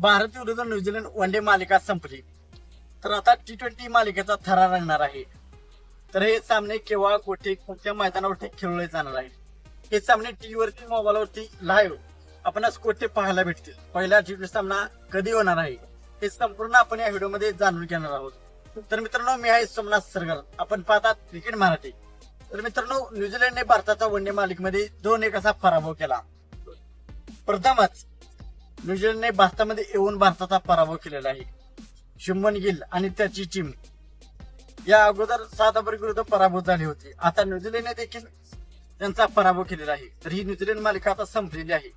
भारत विरुद्ध New Zealand one day मालिका संपली. तर आता टी ट्वेंटी मालिकेचा थरा रंगणार आहे. तर हे सामने केव्हा कुठे कोणत्या मैदानावरती खेळले जाणार आहेत? हे सामने टीव्हीवरती मोबाईलवरती लाईव्ह आपणास कोठे पाहायला भेटतील? पहिला टी सामना कधी होणार आहे? हे संपूर्ण आपण या व्हिडिओमध्ये जाणून घेणार आहोत. तर मित्रांनो मी आहे सोमनाथ सरगर आपण पाहतात क्रिकेट मराठी तर मित्रांनो न्यूझीलंडने भारताचा वन डे मालिकेमध्ये दोन एक असा पराभव केला. प्रथमच न्यूझीलंडने भारतामध्ये येऊन भारताचा पराभव केलेला आहे. शुभमन गिल आणि त्याची टीम या अगोदर सात विरुद्ध पराभूत झाले होते. आता न्यूझीलंडने देखील त्यांचा पराभव केलेला आहे. तर ही न्यूझीलंड मालिका आता संपलेली आहे.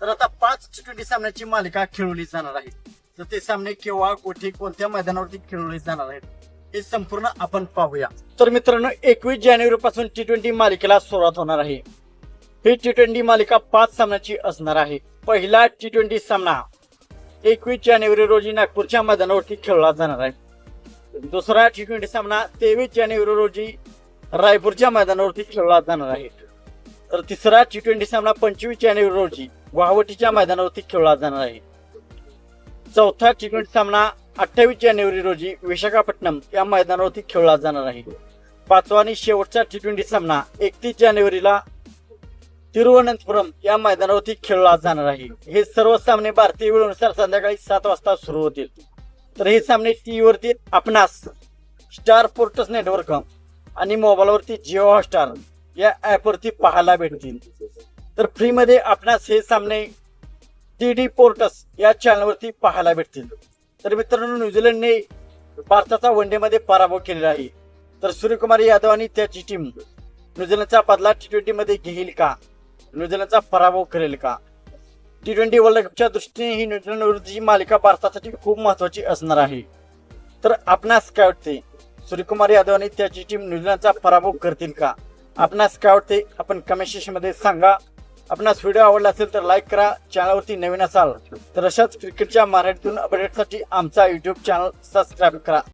तर आता पाच टी ट्वेंटी सामन्याची मालिका खेळवली जाणार आहे. तर ते सामने केव्हा कुठे कोणत्या मैदानावरती खेळवले जाणार आहेत हे संपूर्ण आपण पाहूया. तर मित्रांनो एकवीस जानेवारी पासून टी ट्वेंटी मालिकेला सुरुवात होणार आहे. ही टी ट्वेंटी मालिका पाच सामन्याची असणार आहे. पहिला टी ट्वेंटी सामना एकवीस जानेवारी रोजी नागपूरच्या मैदानावरती खेळला जाणार आहे. दुसरा टी ट्वेंटी सामना तेवीस जानेवारी रोजी रायपूरच्या मैदानावरती खेळला जाणार आहे. तर तिसरा टी ट्वेंटी सामना पंचवीस जानेवारी रोजी गुवाहाटीच्या मैदानावरती खेळला जाणार आहे. चौथा टी ट्वेंटी सामना अठ्ठावीस जानेवारी रोजी विशाखापट्टणम या मैदानावरती खेळला जाणार आहे. पाचवा आणि शेवटचा टी ट्वेंटी सामना एकतीस जानेवारीला तिरुवनंतपुरम या मैदानावरती खेळला जाणार आहे. हे सर्व सामने भारतीय वेळेनुसार संध्याकाळी सात वाजता सुरू होतील. तर हे सामने टीव्हीवरती आपणास स्टार पोर्टस नेटवर्क आणि मोबाईलवरती जिओ हॉटस्टार या ॲपवरती पाहायला भेटतील. तर फ्रीमध्ये आपणास हे सामने टी डी पोर्टस या चॅनलवरती पाहायला भेटतील. तर मित्रांनो न्यूझीलंडने भारताचा वन डेमध्ये पराभव केलेला आहे. तर सूर्यकुमार यादव आणि त्याची टीम न्यूझीलंडचा बदला टी ट्वेंटीमध्ये घेईल का? न्यूझीलंडचा पराभव करेल का? टी ट्वेंटी वर्ल्ड कपच्या दृष्टीने ही न्यूझीलंड विरुद्धची मालिका भारतासाठी खूप महत्वाची असणार आहे. तर आपणास काय वाटते? सूर्यकुमार यादव आणि त्याची टीम न्यूझीलंडचा पराभव करतील का? आपणास काय वाटते? आपण कमेंट सेक्शनमध्ये सांगा. आपणास व्हिडिओ आवडला असेल तर लाईक करा. चॅनलवरती नवीन असाल तर अशाच क्रिकेटच्या मराठीतून अपडेटसाठी आमचा युट्यूब चॅनल सबस्क्राईब करा.